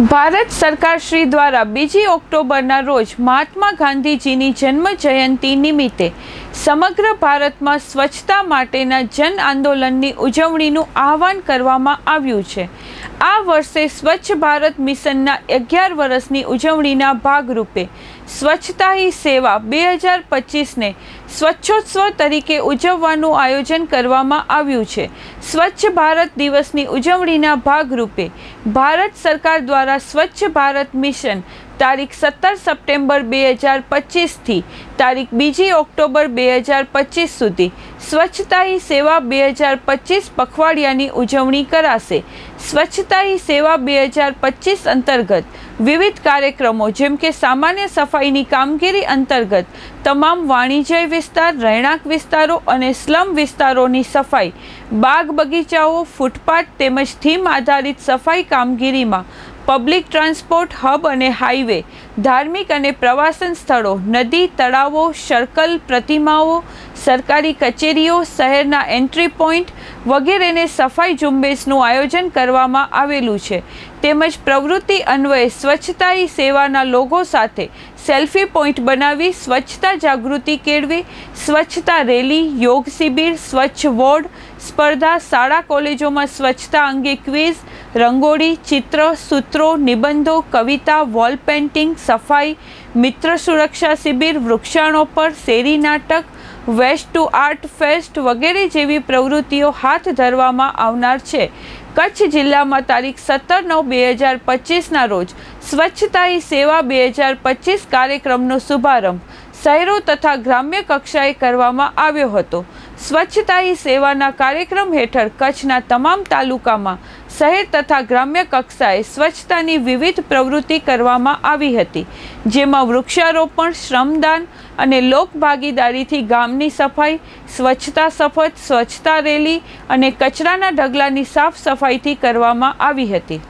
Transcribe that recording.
ભારત સરકાર શ્રી દ્વારા બીજી ઓક્ટોબરના રોજ મહાત્મા ગાંધીજીની જન્મ જયંતિ નિમિત્તે સમગ્ર ભારતમાં સ્વચ્છતા માટેના જન આંદોલનની ઉજવણીનું આહવાન કરવામાં આવ્યું છે. આ વર્ષે સ્વચ્છ ભારત મિશનના અગિયાર વર્ષની ઉજવણીના ભાગરૂપે સ્વચ્છતા હી સેવા બે હજાર પચીસને સ્વચ્છોત્સવ તરીકે ઉજવવાનું આયોજન કરવામાં આવ્યું છે. સ્વચ્છ ભારત દિવસની ઉજવણીના ભાગરૂપે ભારત સરકાર દ્વારા સ્વચ્છ ભારત મિશન તારીખ સત્તર સપ્ટેમ્બર બે હજાર પચીસથી તારીખ બીજી ઓક્ટોબર બે હજાર પચીસ સુધી સ્વચ્છતા હી સેવા બે હજાર પચીસ પખવાડિયાની ઉજવણી કરાશે. સ્વચ્છતા હી સેવા બે હજાર પચીસ અંતર્ગત વિવિધ કાર્યક્રમો જેમ કે સામાન્ય સફાઈની કામગીરી અંતર્ગત તમામ વાણિજ્ય વિસ્તાર, રહેણાંક વિસ્તારો અને સ્લમ વિસ્તારોની સફાઈ, બાગ બગીચાઓ, ફૂટપાથ તેમજ થીમ આધારિત સફાઈ કામગીરીમાં પબ્લિક ટ્રાન્સપોર્ટ હબ અને હાઈવે, ધાર્મિક અને પ્રવાસન સ્થળો, નદી, તળાવો, સર્કલ, પ્રતિમાઓ, સરકારી કચેરીઓ, શહેરના એન્ટ્રી પોઈન્ટ વગેરેને સફાઈ ઝુંબેશનું આયોજન કરવામાં આવેલું છે. તેમજ પ્રવૃત્તિ અન્વયે સ્વચ્છતા સેવાના લોગો સાથે સેલ્ફી પોઈન્ટ બનાવી સ્વચ્છતા જાગૃતિ કેળવી, સ્વચ્છતા રેલી, યોગ શિબિર, સ્વચ્છ વોર્ડ, સ્પર્ધા, શાળા કોલેજોમાં સ્વચ્છતા અંગે ક્વિઝ, રંગોળી, ચિત્ર, સૂત્રો, નિબંધો, કવિતા, વોલ પેઇન્ટિંગ, સફાઈ, મિત્ર સુરક્ષા શિબિર, વૃક્ષારોપણ, શેરી નાટક વેસ્ટ ટુ આર્ટ ફેસ્ટ વગેરે જેવી પ્રવૃત્તિઓ હાથ ધરવામાં આવનાર છે. કચ્છ જિલ્લામાં તારીખ સત્તર નવ બે હજાર પચીસના રોજ સ્વચ્છતા સેવા બે હજાર પચીસ કાર્યક્રમનો શુભારંભ શહેરો તથા ગ્રામ્ય કક્ષાએ કરવામાં આવ્યો હતો. સ્વચ્છતા હી સેવાના કાર્યક્રમ હેઠળ કચ્છના તમામ તાલુકામાં શહેર તથા ગ્રામ્ય કક્ષાએ સ્વચ્છતાની વિવિધ પ્રવૃત્તિ કરવામાં આવી હતી. જેમાં વૃક્ષારોપણ, શ્રમદાન અને લોકભાગીદારીથી ગામની સફાઈ, સ્વચ્છતા શપથ સ્વચ્છતા રેલી અને કચરાના ઢગલાની સાફ સફાઈથી કરવામાં આવી હતી.